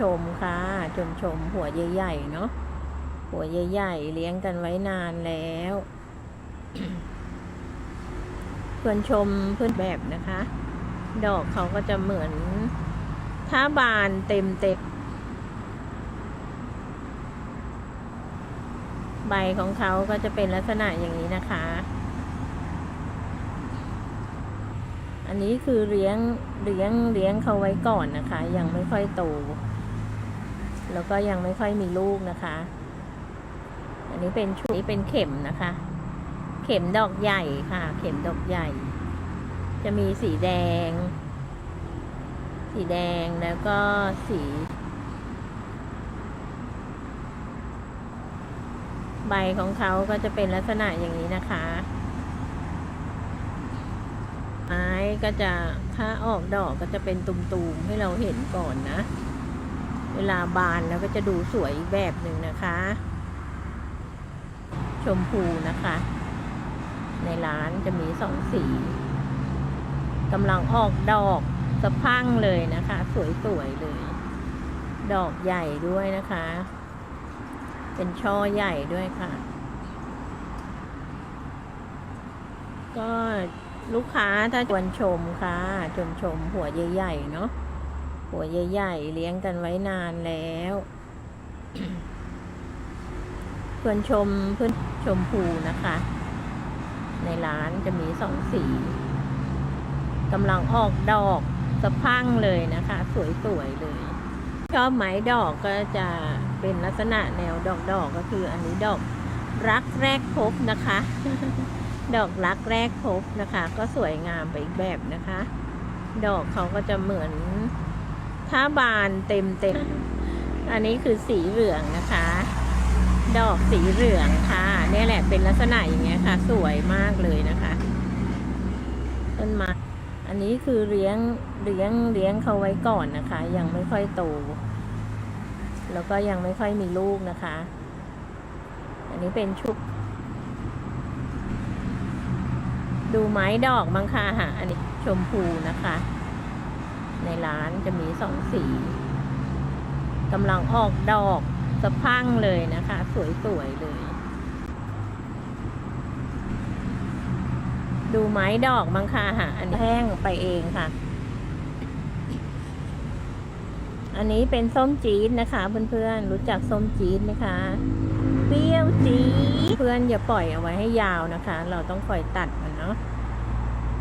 ชมค่ะ ชมชมหัวใหญ่ๆเนาะหัวใหญ่ๆเลี้ยงกันไว้นานแล้วชวนชมเพื่อนแบบนะคะ ดอกเขาก็จะเหมือนถ้าบานเต็มเต็มใบของเขาก็จะเป็นลักษณะอย่างนี้นะคะ อันนี้คือเลี้ยงเลี้ยงเลี้ยงเขาไว้ก่อนนะคะ ยังไม่ค่อยโต แล้วก็ยังไม่ค่อยมีลูกนะคะ อันนี้เป็นชุดนี้เป็นเข็มนะคะ เข็มดอกใหญ่ค่ะ เข็มดอกใหญ่ จะมีสีแดง สีแดงแล้วก็สี ใบของเขาก็จะเป็นลักษณะอย่างนี้นะคะไม้ก็จะถ้าออกดอกก็จะเป็นตุ่มๆให้เราเห็นก่อนนะ เวลาบานแล้วก็จะดูสวยอีกแบบหนึ่งนะคะ ชมพูนะคะ ในร้านจะมีสองสีกำลังออกดอกสะพั่งเลยนะคะ สวยๆเลย ดอกใหญ่ด้วยนะคะ เป็นช่อใหญ่ด้วยค่ะ ก็ลูกค้าถ้าชวนชมค่ะชมชมหัวใหญ่ๆเนาะ หัวใหญ่ๆเลี้ยงกันไว้นานแล้วชวนชมเพื่อนชมพูนะคะ ในร้านจะมีสองสีกำลังออกดอกสะพั่งเลยนะคะ สวยๆเลยชอบไม้ดอกก็จะเป็นลักษณะแนวดอกๆกก็คืออันนี้ดอกรักแรกพบนะคะ ดอกรักแรกพบนะคะ ก็สวยงามไปอีกแบบนะคะ ดอกเขาก็จะเหมือน ถ้าบานเต็มเต็ม อันนี้คือสีเหลืองนะคะ ดอกสีเหลืองค่ะนี่แหละเป็นลักษณะอย่างเงี้ยค่ะ สวยมากเลยนะคะต้นไม้อันนี้คือเลี้ยงเลี้ยงเลี้ยงเขาไว้ก่อนนะคะ ยังไม่ค่อยโต แล้วก็ยังไม่ค่อยมีลูกนะคะ อันนี้เป็นชุบดูไม้ดอกบ้างค่ะฮะอันนี้ชมพูนะคะ ในร้านจะมีสองสีกำลังออกดอกสะพั่งเลยนะคะ สวยๆเลย ดูไม้ดอกบ้างค่ะฮะอันนี้แห้งไปเองค่ะ อันนี้เป็นส้มจี๊ดนะคะ เพื่อนๆ รู้จักส้มจี๊ดไหมคะเปรี้ยวจี๊ดเพื่อนอย่าปล่อยเอาไว้ให้ยาวนะคะ เราต้องคอยตัดมันเนาะ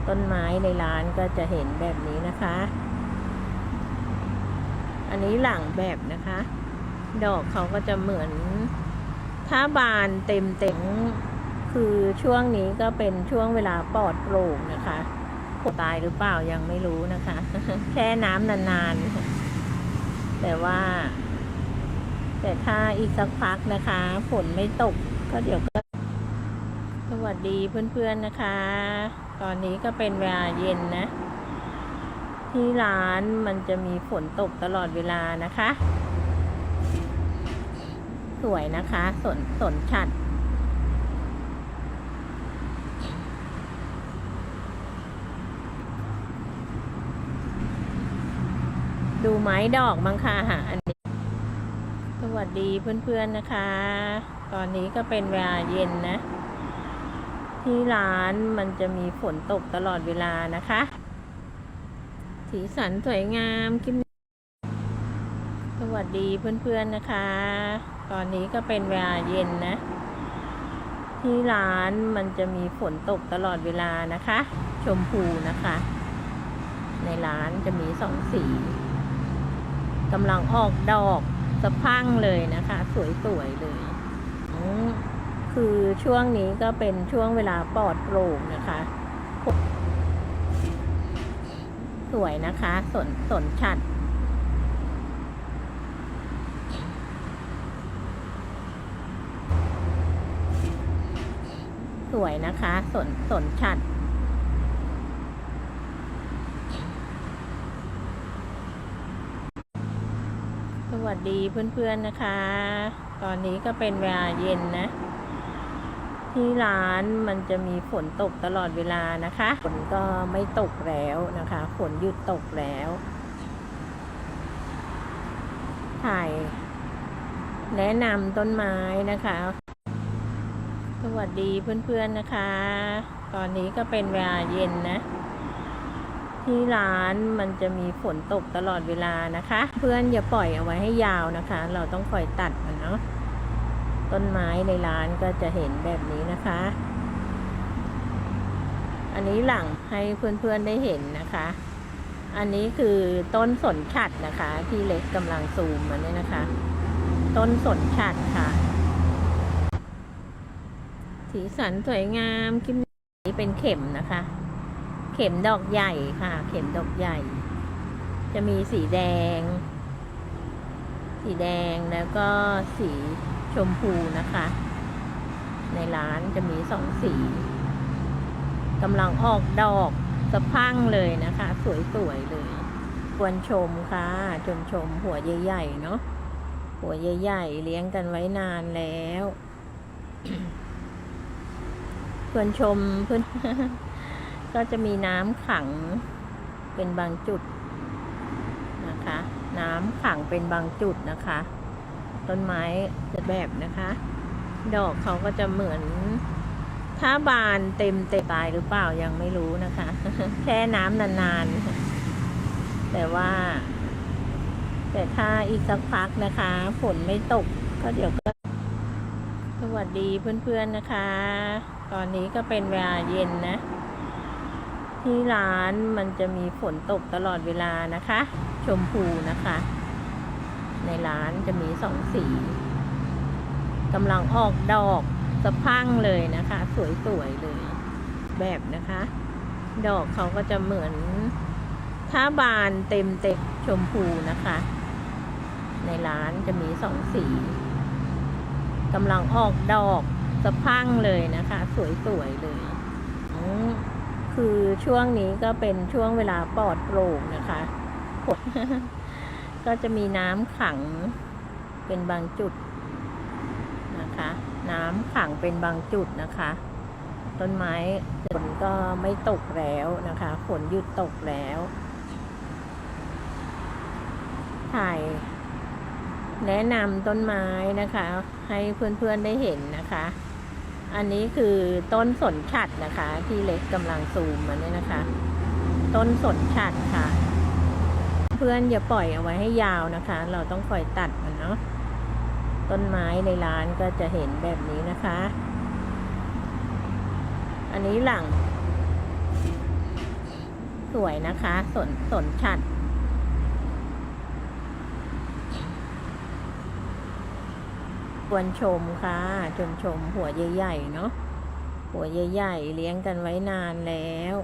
ต้นไม้ในร้านก็จะเห็นแบบนี้นะคะ นนี้หลังแบบนะคะ ดอกเขาก็จะเหมือนถ้าบานเต็มเต็มคือช่วงนี้ก็เป็นช่วงเวลาปลอดโปร่งนะคะตายหรือเปล่ายังไม่รู้นะคะ แช่น้ำนานๆ แต่ว่า แต่ถ้าอีกสักพักนะคะฝนไม่ตกก็เดี๋ยวก็ สวัสดีเพื่อนๆนะคะ ตอนนี้ก็เป็นเวลาเย็นนะ ที่ร้านมันจะมีฝนตกตลอดเวลานะคะ สวยนะคะสนสนฉัดดูไม้ดอกบ้างค่ะหาอันนี้ สวัสดีเพื่อนๆนะคะ ตอนนี้ก็เป็นเวลาเย็นนะ ที่ร้านมันจะมีฝนตกตลอดเวลานะคะ สีสันสวยงามคลิปสวัสดีเพื่อนๆนะคะ ตอนนี้ก็เป็นเวลาเย็นนะ ที่ร้านมันจะมีฝนตกตลอดเวลานะคะ ชมพูนะคะ ในร้านจะมีสองสีกำลังออกดอกสะพั่งเลยนะคะ สวยๆเลยคือช่วงนี้ก็เป็นช่วงเวลาปลอดโปร่งนะคะ สวยนะคะ สนสนฉัด สวยนะคะ สนสนฉัด สวัสดีเพื่อนๆนะคะ ตอนนี้ก็เป็นเวลาเย็นนะ ที่ร้านมันจะมีฝนตกตลอดเวลานะคะ ฝนก็ไม่ตกแล้วนะคะ ฝนหยุดตกแล้ว ถ่าย แนะนำต้นไม้นะคะ สวัสดีเพื่อนๆนะคะ ตอนนี้ก็เป็นเวลาเย็นนะ ที่ร้านมันจะมีฝนตกตลอดเวลานะคะ เพื่อนอย่าปล่อยเอาไว้ให้ยาวนะคะ เราต้องคอยตัดมันเนาะ ต้นไม้ในร้านก็จะเห็นแบบนี้นะคะ อันนี้หลังให้เพื่อนๆได้เห็นนะคะ อันนี้คือต้นสนฉัดนะคะ ที่เล็กกำลังซูมมาเนี่ยนะคะ ต้นสนฉัดค่ะ สีสันสวยงามกิมนี้เป็นเข็มนะคะ เข็มดอกใหญ่ค่ะ เข็มดอกใหญ่ จะมีสีแดง สีแดงแล้วก็สี ชมพูนะคะ ในร้านจะมีสองสีกำลังออกดอกสะพั่งเลยนะคะ สวยๆเลย ควรชมค่ะชมชมหัวใหญ่ๆเนาะหัวใหญ่ๆเลี้ยงกันไว้นานแล้วควรชมเพื่อนก็จะมีน้ำขังเป็นบางจุดนะคะ น้ำขังเป็นบางจุดนะคะ ต้นไม้จะแบบนะคะ ดอกเขาก็จะเหมือน ถ้าบานเต็มเต็มตายหรือเปล่ายังไม่รู้นะคะ แช่น้ำนานๆ แต่ว่า แต่ถ้าอีกสักพักนะคะฝนไม่ตกก็เดี๋ยวก็ สวัสดีเพื่อนๆนะคะ ตอนนี้ก็เป็นเวลาเย็นนะ ที่ร้านมันจะมีฝนตกตลอดเวลานะคะ ชมพูนะคะ ในร้านจะมีสองสีกำลังออกดอกสะพั่งเลยนะคะ สวยๆเลยแบบนะคะ ดอกเขาก็จะเหมือนถ้าบานเต็มเต็มชมพูนะคะ ในร้านจะมีสองสีกำลังออกดอกสะพั่งเลยนะคะ สวยๆเลยคือช่วงนี้ก็เป็นช่วงเวลาปลอดโปร่งนะคะ ก็จะมีน้ำขังเป็นบางจุดนะคะ น้ำขังเป็นบางจุดนะคะ ต้นไม้ฝนก็ไม่ตกแล้วนะคะฝนหยุดตกแล้ว ถ่ายแนะนำต้นไม้นะคะ ให้เพื่อนๆได้เห็นนะคะ อันนี้คือต้นสนฉัดนะคะ ที่เล็กกำลังซูมมาเนี่ยนะคะ ต้นสนฉัดค่ะ เพื่อนอย่าปล่อยเอาไว้ให้ยาวนะคะ เราต้องคอยตัดมันเนาะต้นไม้ในร้านก็จะเห็นแบบนี้นะคะ อันนี้หลัง สวยนะคะสนสนฉัด ควรชมค่ะชมชมหัวใหญ่ๆเนาะหัวใหญ่ๆเลี้ยงกันไว้นานแล้ว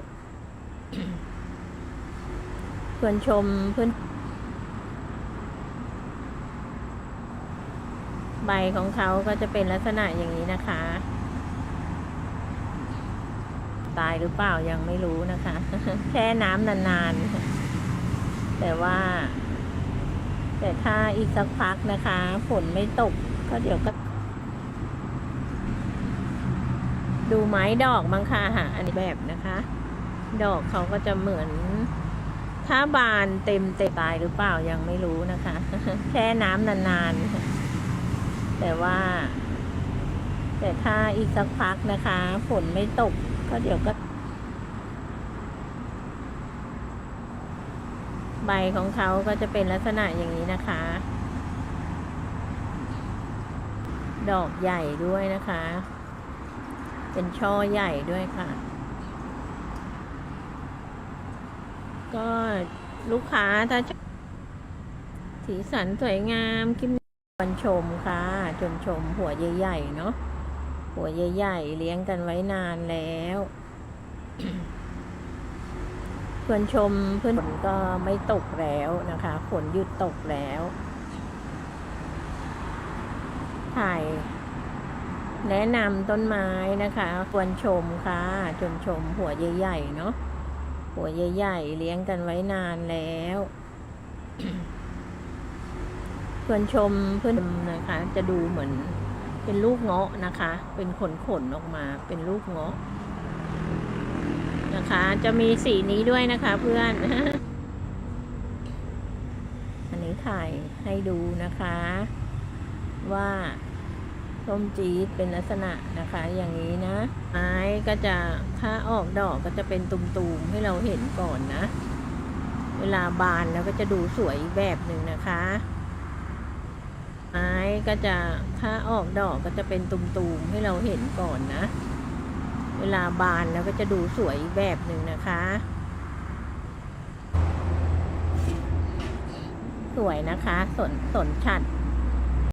ควรชมเพื่อนใบของเขาก็จะเป็นลักษณะอย่างนี้นะคะ ตายหรือเปล่ายังไม่รู้นะคะ แช่น้ำนานๆ แต่ว่า แต่ถ้าอีกสักพักนะคะฝนไม่ตกก็เดี๋ยวก็ ดูไม้ดอกมั้งค่ะอันนี้แบบนะคะ ดอกเขาก็จะเหมือน ถ้าบานเต็มเต็มตายหรือเปล่ายังไม่รู้นะคะแช่น้ำนานๆ แต่ว่า แต่ถ้าอีกสักพักนะคะ ฝนไม่ตกก็เดี๋ยวก็ ใบของเขาก็จะเป็นลักษณะอย่างนี้นะคะ ดอกใหญ่ด้วยนะคะ เป็นช่อใหญ่ด้วยค่ะ ก็ลูกค้าถ้าสีสันสวยงามกิมควรชมค่ะชมชมหัวใหญ่ๆเนาะหัวใหญ่ๆเลี้ยงกันไว้นานแล้วควรชมเพื่อนฝนก็ไม่ตกแล้วนะคะฝนหยุดตกแล้ว ถ่าย แนะนำต้นไม้นะคะ ควรชมค่ะชมชมหัวใหญ่ๆเนาะ หัวใหญ่ๆเลี้ยงกันไว้นานแล้วควรชมเพื่อนนะคะ จะดูเหมือนเป็นลูกเงาะนะคะ เป็นขนขนออกมาเป็นลูกเงาะนะคะ จะมีสีนี้ด้วยนะคะ เพื่อน อันนี้ถ่ายให้ดูนะคะ ว่า ส้มจี๊ดเป็นลักษณะนะคะ อย่างนี้นะ ไม้ก็จะถ้าออกดอกก็จะเป็นตุ่มๆให้เราเห็นก่อนนะ เวลาบานแล้วก็จะดูสวยแบบหนึ่งนะคะ ไม้ก็จะถ้าออกดอกก็จะเป็นตุ่มๆให้เราเห็นก่อนนะ เวลาบานแล้วก็จะดูสวยแบบหนึ่งนะคะสวยนะคะ สนสนชัด